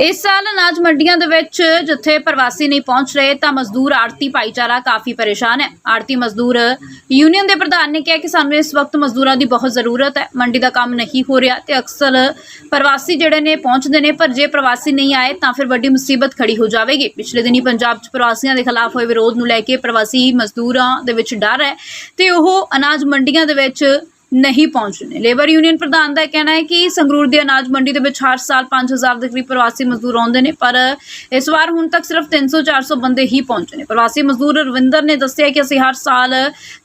ਇਸ ਸਾਲ ਅਨਾਜ ਮੰਡੀਆਂ ਦੇ ਵਿੱਚ ਜਿੱਥੇ ਪ੍ਰਵਾਸੀ ਨਹੀਂ ਪਹੁੰਚ ਰਹੇ, ਤਾਂ ਮਜ਼ਦੂਰ ਆੜਤੀ ਭਾਈਚਾਰਾ ਕਾਫੀ ਪਰੇਸ਼ਾਨ ਹੈ। ਆੜਤੀ ਮਜ਼ਦੂਰ ਯੂਨੀਅਨ ਦੇ ਪ੍ਰਧਾਨ ਨੇ ਕਿਹਾ ਕਿ ਸਾਨੂੰ ਇਸ ਵਕਤ ਮਜ਼ਦੂਰਾਂ ਦੀ ਬਹੁਤ ਜ਼ਰੂਰਤ ਹੈ। ਮੰਡੀ ਦਾ ਕੰਮ ਨਹੀਂ ਹੋ ਰਿਹਾ ਤੇ ਅਕਸਰ ਪ੍ਰਵਾਸੀ ਜਿਹੜੇ ਨੇ ਪਹੁੰਚਦੇ ਨੇ, ਪਰ ਜੇ ਪ੍ਰਵਾਸੀ ਨਹੀਂ ਆਏ, ਤਾਂ ਫਿਰ ਵੱਡੀ ਮੁਸੀਬਤ ਖੜੀ ਹੋ ਜਾਵੇਗੀ। ਪਿਛਲੇ ਦਿਨੀ ਪੰਜਾਬ 'ਚ ਪ੍ਰਵਾਸੀਆਂ ਦੇ ਖਿਲਾਫ ਹੋਏ ਵਿਰੋਧ ਨੂੰ ਲੈ ਕੇ ਪ੍ਰਵਾਸੀ ਮਜ਼ਦੂਰਾਂ ਦੇ ਵਿੱਚ ਡਰ ਹੈ ਤੇ ਉਹ ਅਨਾਜ ਮੰਡੀਆਂ ਦੇ ਵਿੱਚ ਨਹੀਂ ਪਹੁੰਚਣੇ। ਲੇਬਰ ਯੂਨੀਅਨ ਪ੍ਰਧਾਨ ਦਾ ਇਹ ਕਹਿਣਾ ਹੈ ਕਿ ਸੰਗਰੂਰ ਦੀ ਅਨਾਜ ਮੰਡੀ ਦੇ ਵਿੱਚ ਹਰ ਸਾਲ 5000 ਦੇ ਕਰੀਬ ਪ੍ਰਵਾਸੀ ਮਜ਼ਦੂਰ ਆਉਂਦੇ ਨੇ, ਪਰ ਇਸ ਵਾਰ ਹੁਣ ਤੱਕ ਸਿਰਫ 300-400 ਬੰਦੇ ਹੀ ਪਹੁੰਚੇ ਨੇ। ਪ੍ਰਵਾਸੀ ਮਜ਼ਦੂਰ ਰਵਿੰਦਰ ਨੇ ਦੱਸਿਆ ਕਿ ਅਸੀਂ ਹਰ ਸਾਲ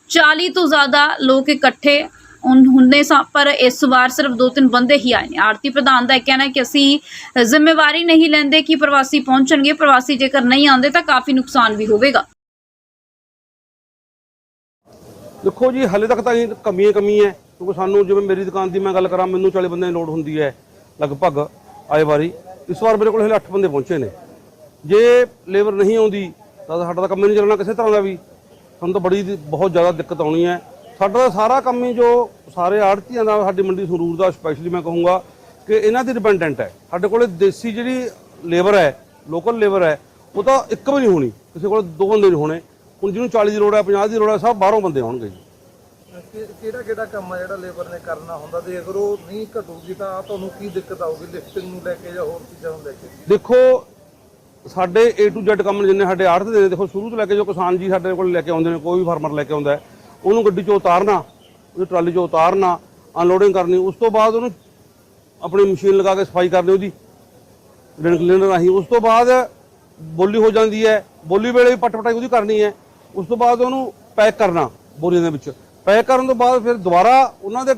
40 ਤੋਂ ਜ਼ਿਆਦਾ ਲੋਕ ਇਕੱਠੇ ਹੁੰਦੇ ਸਾਂ, ਪਰ ਇਸ ਵਾਰ ਸਿਰਫ 2-3 ਬੰਦੇ ਹੀ ਆਏ ਨੇ। ਆਰਤੀ ਪ੍ਰਧਾਨ ਦਾ ਇਹ ਕਹਿਣਾ ਕਿ ਅਸੀਂ ਜ਼ਿੰਮੇਵਾਰੀ ਨਹੀਂ ਲੈਂਦੇ ਕਿ ਪ੍ਰਵਾਸੀ ਪਹੁੰਚਣਗੇ। ਪ੍ਰਵਾਸੀ ਜੇਕਰ ਨਹੀਂ ਆਉਂਦੇ ਤਾਂ ਕਾਫੀ ਨੁਕਸਾਨ ਵੀ ਹੋਵੇਗਾ। ਦੇਖੋ ਜੀ, ਹਲੇ ਤੱਕ ਤਾਂ ਇਹ ਕਮੀ ਹੀ, ਕਮੀ ਹੈ। ਕਿਉਂਕਿ ਸਾਨੂੰ ਜਿਵੇਂ ਮੇਰੀ ਦੁਕਾਨ ਦੀ ਮੈਂ ਗੱਲ ਕਰਾਂ, ਮੈਨੂੰ 40 ਬੰਦਿਆਂ ਦੀ ਲੋੜ ਹੁੰਦੀ ਹੈ, ਲਗਭਗ ਆਏ ਵਾਰੀ। ਇਸ ਵਾਰ ਮੇਰੇ ਕੋਲ ਹਲੇ 8 ਬੰਦੇ ਪਹੁੰਚੇ ਨੇ। ਜੇ ਲੇਬਰ ਨਹੀਂ ਆਉਂਦੀ, ਤਾਂ ਸਾਡਾ ਤਾਂ ਕੰਮ ਨਹੀਂ ਚੱਲਣਾ ਕਿਸੇ ਤਰ੍ਹਾਂ ਦਾ ਵੀ। ਸਾਨੂੰ ਤਾਂ ਬੜੀ ਬਹੁਤ ਜ਼ਿਆਦਾ ਦਿੱਕਤ ਆਉਣੀ ਹੈ। ਸਾਡਾ ਸਾਰਾ ਕੰਮ ਹੀ ਜੋ ਸਾਰੇ ਆੜਤੀਆਂ ਦਾ, ਸਾਡੀ ਮੰਡੀ ਸਰੂਰ ਦਾ ਸਪੈਸ਼ਲੀ ਮੈਂ ਕਹੂੰਗਾ ਕਿ ਇਹਨਾਂ 'ਤੇ ਡਿਪੈਂਡੈਂਟ ਹੈ। ਸਾਡੇ ਕੋਲੇ ਦੇਸੀ ਜਿਹੜੀ ਲੇਬਰ ਹੈ ਲੋਕਲ ਲੇਬਰ ਹੈ, ਉਹ ਤਾਂ ਇੱਕ ਵੀ ਨਹੀਂ ਹੋਣੀ। ਕਿਸੇ ਕੋਲ ਦੋ ਬੰਦੇ ਨਹੀਂ ਹੋਣੇ। ਹੁਣ ਜਿਹਨੂੰ 40 ਦੀ ਲੋੜ ਹੈ 50 ਦੀ ਲੋੜ ਹੈ ਸਭ ਬਾਹਰੋਂ ਬੰਦੇ ਹੋਣਗੇ ਜੀ। ਕਿਹੜਾ ਕਿਹੜਾ ਕੰਮ ਆ ਜਿਹੜਾ ਲੇਬਰ ਨੇ ਕਰਨਾ ਹੁੰਦਾ? ਤੇ ਅਗਰ ਉਹ ਨਹੀਂ ਘਟੂਗੀ ਤਾਂ ਤੁਹਾਨੂੰ ਕੀ ਦਿੱਕਤ ਆਊਗੀ? ਲਿਫਟਿੰਗ ਨੂੰ ਲੈ ਕੇ ਜਾਂ ਹੋਰ ਚੀਜ਼ਾਂ ਨੂੰ ਲੈ ਕੇ? ਦੇਖੋ ਸਾਡੇ A to Z ਕੰਮ ਜਿੰਨੇ ਸਾਡੇ ਆੜਤ ਦੇ ਨੇ ਦੇਖੋ ਸ਼ੁਰੂ ਤੋਂ ਲੈ ਕੇ ਜੋ ਕਿਸਾਨ ਜੀ ਸਾਡੇ ਕੋਲ ਲੈ ਕੇ ਆਉਂਦੇ ਨੇ ਕੋਈ ਵੀ ਫਾਰਮਰ ਲੈ ਕੇ ਆਉਂਦਾ ਉਹਨੂੰ ਗੱਡੀ 'ਚੋਂ ਉਤਾਰਨਾ ਉਹਦੀ ਟਰਾਲੀ 'ਚੋਂ ਉਤਾਰਨਾ ਅਨਲੋਡਿੰਗ ਕਰਨੀ ਉਸ ਤੋਂ ਬਾਅਦ ਉਹਨੂੰ ਆਪਣੀ ਮਸ਼ੀਨ ਲਗਾ ਕੇ ਸਫ਼ਾਈ ਕਰਨੀ ਉਹਦੀ ਰਿੰਗ ਕਲੀਨਰ ਰਾਹੀਂ। ਉਸ ਤੋਂ ਬਾਅਦ ਬੋਲੀ ਹੋ ਜਾਂਦੀ ਹੈ ਬੋਲੀ ਵੇਲੇ ਵੀ ਪਟ ਪਟਾਈ ਉਹਦੀ ਕਰਨੀ ਹੈ। ਉਸ ਤੋਂ ਬਾਅਦ ਉਹਨੂੰ ਪੈਕ ਕਰਨਾ ਬੋਰੀਆਂ ਦੇ ਵਿੱਚ। ਪੈਕ ਕਰਨ ਤੋਂ ਬਾਅਦ ਫਿਰ ਦੁਬਾਰਾ ਉਹਨਾਂ ਦੇ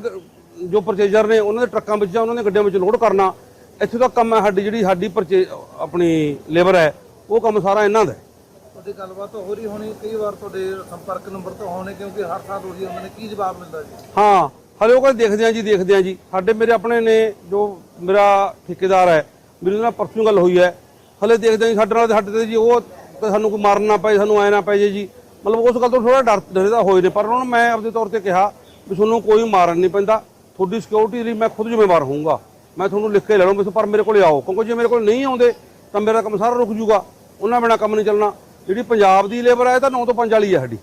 ਜੋ ਪਰਚੇਜ਼ਰ ਨੇ ਉਹਨਾਂ ਦੇ ਟਰੱਕਾਂ ਵਿੱਚ ਜਾਂ ਉਹਨਾਂ ਦੇ ਗੱਡੀਆਂ ਵਿੱਚ ਲੋਡ ਕਰਨਾ ਇੱਥੇ ਤੱਕ ਕੰਮ ਹੈ ਸਾਡੀ ਜਿਹੜੀ ਸਾਡੀ ਪਰਚੇ ਆਪਣੀ ਲੇਬਰ ਹੈ ਉਹ ਕੰਮ ਸਾਰਾ ਇਹਨਾਂ ਦਾ। ਤੁਹਾਡੀ ਗੱਲਬਾਤ ਹੋ ਰਹੀ ਹੋਣੀ ਕਈ ਵਾਰ ਤੁਹਾਡੇ ਸੰਪਰਕ ਨੰਬਰ ਤਾਂ ਹੋਣੇ ਕਿਉਂਕਿ ਹਰ ਸਾਲ ਉਹੀ ਉਹਨਾਂ ਨੇ ਕੀ ਜਵਾਬ ਮਿਲਦਾ ਜੀ? ਹਾਂ ਹਲੇ ਉਹ ਕਹਿੰਦੇ ਦੇਖਦੇ ਆ ਜੀ ਦੇਖਦੇ ਆ ਜੀ। ਸਾਡੇ ਮੇਰੇ ਆਪਣੇ ਨੇ ਜੋ ਮੇਰਾ ਠੇਕੇਦਾਰ ਹੈ ਮੇਰੀ ਨਾਲ ਪਰਸੋਂ ਗੱਲ ਹੋਈ ਹੈ। ਹਲੇ ਦੇਖਦੇ ਆ ਜੀ ਸਾਡੇ ਨਾਲ ਸਾਡੇ ਤੇ ਜੀ ਉਹ ਸਾਨੂੰ ਕੋਈ ਮਾਰਨ ਨਾ ਪਏ ਸਾਨੂੰ ਐ ਨਾ ਪਏ ਜੀ। ਮਤਲਬ ਉਸ ਗੱਲ ਤੋਂ ਥੋੜਾ ਡਰ ਡਰਦਾ ਹੋਏ ਨੇ, ਪਰ ਉਹਨਾਂ ਨੂੰ ਮੈਂ ਆਪਦੇ ਤੌਰ ਤੇ ਕਿਹਾ ਵੀ ਤੁਹਾਨੂੰ ਕੋਈ ਮਾਰਨ ਨਹੀਂ ਪੈਂਦਾ। ਤੁਹਾਡੀ ਸਿਕਿਉਰਿਟੀ ਲਈ ਮੈਂ ਖੁਦ ਜ਼ਿੰਮੇਵਾਰ ਹੋਊਂਗਾ। ਮੈਂ ਤੁਹਾਨੂੰ ਲਿਖ ਕੇ ਲੈ ਲਵਾਂ ਪਰ ਮੇਰੇ ਕੋਲੇ ਆਓ, ਕਿਉਂਕਿ ਜੇ ਮੇਰੇ ਕੋਲ ਨਹੀਂ ਆਉਂਦੇ, ਤਾਂ ਮੇਰਾ ਕੰਮ ਸਾਰਾ ਰੁਕ ਜੂਗਾ ਉਹਨਾਂ ਬਿਨਾ ਕੰਮ ਨਹੀਂ ਚੱਲਣਾ। ਜਿਹੜੀ ਪੰਜਾਬ ਦੀ ਲੇਬਰ ਹੈ ਇਹ ਤਾਂ 9 ਤੋਂ 5 ਵਾਲੀ ਹੈ ਸਾਡੀ।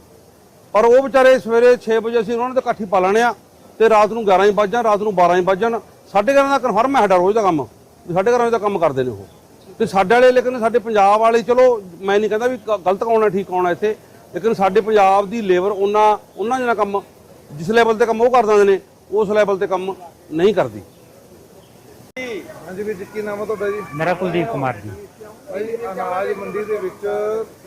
ਪਰ ਉਹ ਵਿਚਾਰੇ ਸਵੇਰੇ 6 ਵਜੇ ਅਸੀਂ ਉਹਨਾਂ ਨੇ ਤਾਂ ਇਕੱਠੀ ਪਾ ਲੈਣੇ ਆ ਤੇ ਰਾਤ ਨੂੰ 11 ਹੀ ਵੱਜ ਜਾਣ, ਰਾਤ ਨੂੰ 12 ਹੀ ਵੱਜ ਜਾਣ। ਸਾਡੇ ਘਰਾਂ ਦਾ ਕਨਫਰਮ ਹੈ ਸਾਡਾ ਰੋਜ਼ ਦਾ ਕੰਮ, ਵੀ ਸਾਡੇ ਵਜੇ ਦਾ ਕੰਮ ਕਰਦੇ ਨੇ ਉਹ। ਤੇ ਸਾਡੇ ਵਾਲੇ, ਲੇਕਿਨ ਸਾਡੇ ਪੰਜਾਬ ਵਾਲੇ, ਚਲੋ, ਮੈਂ ਨਹੀਂ ਕਹਿੰਦਾ ਵੀ ਗਲਤ ਕੌਣ ਹੈ, ਠੀਕ ਕੌਣ ਹੈ ਇੱਥੇ। ਲੇਕਿਨ ਸਾਡੇ ਪੰਜਾਬ ਦੀ ਲੇਬਰ ਉਹਨਾਂ ਉਹਨਾਂ ਜਿਹੜਾ ਕੰਮ ਜਿਸ ਲੈਵਲ ਤੇ ਕੰਮ ਉਹ ਕਰ ਦਿੰਦੇ ਨੇ ਉਸ ਲੈਵਲ ਤੇ ਕੰਮ ਨਹੀਂ ਕਰਦੀ। ਹਾਂਜੀ ਵੀਰ ਜੀ ਕੀ ਨਾਮ ਹੈ ਤੁਹਾਡਾ ਜੀ? ਮੇਰਾ ਕੁਲਦੀਪ ਕੁਮਾਰ ਜੀ। ਭਾਈ ਅਨਾਜ ਮੰਡੀ ਦੇ ਵਿੱਚ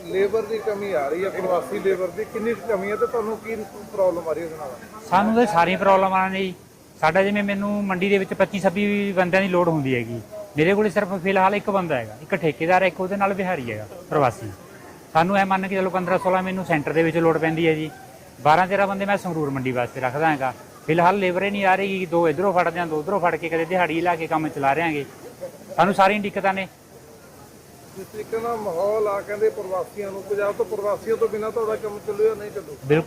ਲੇਬਰ ਦੀ ਕਮੀ ਆ ਰਹੀ ਹੈ ਪ੍ਰਵਾਸੀ ਲੇਬਰ ਦੀ ਕਿੰਨੀ ਕੁ ਕਮੀ ਹੈ ਤੇ ਤੁਹਾਨੂੰ ਕੀ ਪ੍ਰੋਬਲਮ ਆ ਰਹੀ ਹੈ ਉਹਦੇ ਨਾਲ? ਸਾਨੂੰ ਤਾਂ ਸਾਰੀਆਂ ਪ੍ਰੋਬਲਮਾਂ ਨੇ ਜੀ। ਸਾਡਾ ਜਿਵੇਂ ਮੈਨੂੰ ਮੰਡੀ ਦੇ ਵਿੱਚ 25 26 ਬੰਦਿਆਂ ਦੀ ਲੋੜ ਹੁੰਦੀ ਹੈਗੀ। ਮੇਰੇ ਕੋਲ ਸਿਰਫ ਫਿਲਹਾਲ ਇੱਕ ਬੰਦਾ ਹੈਗਾ ਇੱਕ ਠੇਕੇਦਾਰ ਹੈ ਇੱਕ ਉਹਦੇ ਨਾਲ ਬਿਹਾਰੀ ਹੈਗਾ ਪ੍ਰਵਾਸੀ। ਸਾਨੂੰ ਐ ਮੰਨ ਕੇ ਚਲੋ 15 16 ਮੈਨੂੰ ਸੈਂਟਰ ਦੇ ਵਿੱਚ ਲੋੜ ਪੈਂਦੀ ਹੈ ਜੀ। 12 13 ਬੰਦੇ ਮੈਂ ਸੰਗਰੂਰ ਮੰਡੀ ਵਾਸਤੇ ਰੱਖਦਾ ਹੈਗਾ। ਫਿਲਹਾਲ ਲੇਬਰ ਹੀ ਨਹੀਂ ਆ ਰਹੀ ਦੋ ਇਧਰੋਂ ਫੜਦੇ ਆਂ ਦੋ ਉਧਰੋਂ ਫੜ ਕੇ ਕਦੇ ਦਿਹਾੜੀ ਲਾ ਕੇ ਕੰਮ ਚਲਾ ਰਹੇ ਹਾਂਗੇ। ਸਾਨੂੰ ਸਾਰੀਆਂ ਦਿੱਕਤਾਂ ਨੇ। ਜਿਸ ਤਰੀਕੇ ਨਾਲ ਮਾਹੌਲ ਆ ਕਹਿੰਦੇ ਪ੍ਰਵਾਸੀਆਂ ਨੂੰ ਪੰਜਾਬ ਤੋਂ ਪ੍ਰਵਾਸੀਆਂ ਤੋਂ ਬਿਨਾਂ ਤੁਹਾਡਾ ਕੰਮ ਚੱਲੂ ਜਾਂ ਨਹੀਂ ਚੱਲੂ